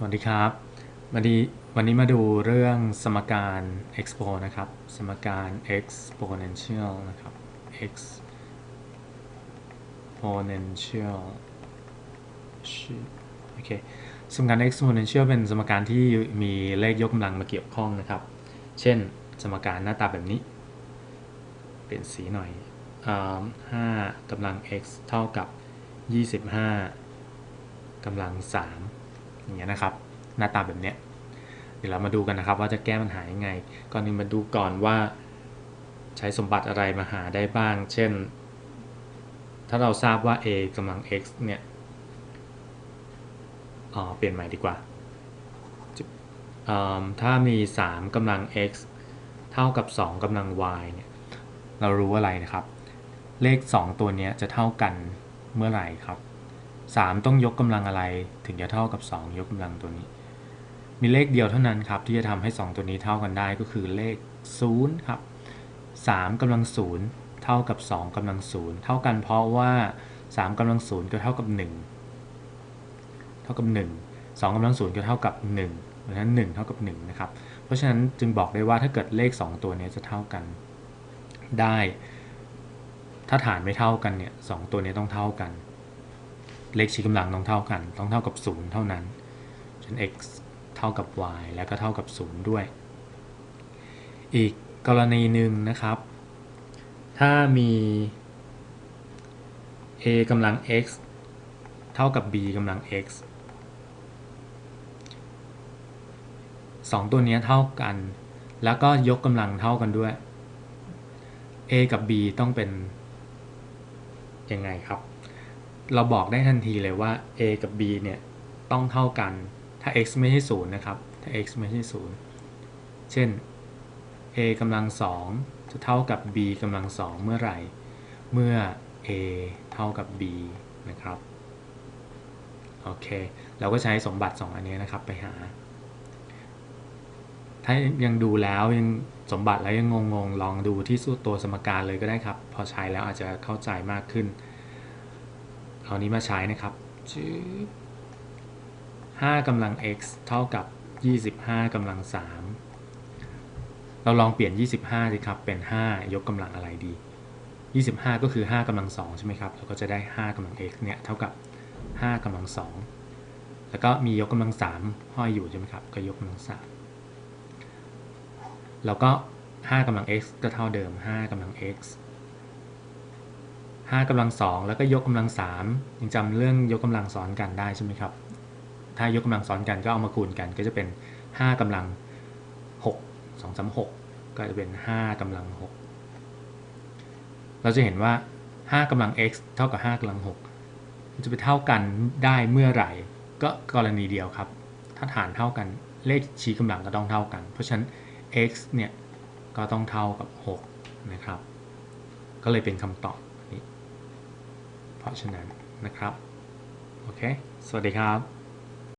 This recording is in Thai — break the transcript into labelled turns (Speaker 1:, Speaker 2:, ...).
Speaker 1: สวัสดีครับวันนี้วันนี้มาดูเรื่องสมการ expo นะครับ สมการ exponential นะครับ exponential โอเค สมการ exponential เป็นสมการที่มีเลขยกกำลังมาเกี่ยวข้องนะครับ เช่น สมการหน้าตาแบบนี้ เปลี่ยนสีหน่อยอ่ากำลัง x เท่ากับ 25กำลัง 3 อย่างเงี้ยนะครับ หน้าตาแบบเนี้ยเดี๋ยวเรามาดูกันนะครับ ว่าจะแก้ปัญหายังไง ก่อนอื่นมาดูก่อนว่า ใช้สมบัติอะไรมาหาได้บ้าง เช่น ถ้าเราทราบว่า a กำลัง x เนี่ยอ๋อเปลี่ยนใหม่ดีกว่าถ้ามี 3กำลัง x เท่ากับ 2กำลัง y เนี่ยเรารู้อะไรนะครับ เลข 2 ตัวนี้จะเท่ากันเมื่อไหร่ครับ 3 ต้องยกกำลังอะไรถึงจะเท่ากับ 2 ยกกำลังตัวนี้ มีเลขเดียวเท่านั้นครับ ที่จะทำให้ 2 ตัวนี้เท่ากันได้ก็คือเลข 0 ครับ 3กำลัง 0 เท่ากับ 2กำลัง 0 เท่ากันเพราะว่า 3กำลัง 0 ก็เท่ากับ 1 เท่ากับ 1 2กำลัง 0 ก็เท่ากับ 1 เพราะฉะนั้น 1 เท่ากับ 1 นะครับ เพราะฉะนั้นจึงบอกได้ว่าถ้าเกิดเลข 2 ตัวนี้จะเท่ากันได้ ถ้าฐานไม่เท่ากันเนี่ยสตัวนี้ต้องเท่ากัน เลขชี้กำลังต้องเท่ากัน ต้องเท่ากับ 0 เท่านั้นฉะนั้น x เท่ากับ y แล้วก็เท่ากับ 0 ด้วย อีกกรณีหนึ่งนะครับ ถ้ามี a กำลัง x เท่ากับ b กำลัง x 2ตัวนี้เท่ากัน แล้วก็ยกกำลังเท่ากันด้วย a กับ b ต้องเป็นยังไงครับ เราบอกได้ทันทีเลยว่า a กับ b เนี่ยต้องเท่ากันถ้า x ไม่ใช่0นะครับ ถ้า x ไม่ใช่0เช่น a กำลัง2จะเท่ากับ b กำลัง2เมื่อไหร่ เมื่อ a เท่ากับ b นะครับ โอเค เราก็ใช้สมบัติ 2 อันนี้นะครับไปหา ถ้ายังดูแล้วยังสมบัติแล้วยังงงๆ ลองดูที่สูตรตัวสมการเลยก็ได้ครับ พอใช้แล้วอาจจะเข้าใจมากขึ้น เอานี้มาใช้นะครับชื่อ5กำลัง x เท่ากับ 25กำลัง 3 เราลองเปลี่ยน 25สิครับเป็น 5 ยกกำลังอะไรดี 25 ก็คือ 5กำลัง 2 ใช่ไหมครับเราก็จะได้ 5กำลัง x เนี่ยเท่ากับ 5กำลัง 2 แล้วก็มียกกำลัง 3 ห้อยอยู่ใช่ไหมครับ ก็ยกกำลัง 3 แล้วก็ 5กำลัง x ก็เท่าเดิม 5กำลัง x 5กำลัง2แล้วก็ยกกำลัง3ยังจำเรื่องยกกำลังซ้อนกันได้ใช่ไหมครับ ถ้ายกกำลังซ้อนกันก็เอามาคูณกันก็จะเป็น 5กำลัง 6 2 3 6 ก็จะเป็น 5กำลัง 6 เราจะเห็นว่า 5กำลัง x เท่ากับ 5กำลัง 6 มันจะไปเท่ากันได้เมื่อไหร่ ก็กรณีเดียวครับ ถ้าฐานเท่ากันเลขชี้กำลังก็ต้องเท่ากัน เพราะฉะนั้น x เนี่ยก็ต้องเท่ากับ 6 นะครับ ก็เลยเป็นคำตอบ เพราะฉะนั้นนะครับ โอเค สวัสดีครับ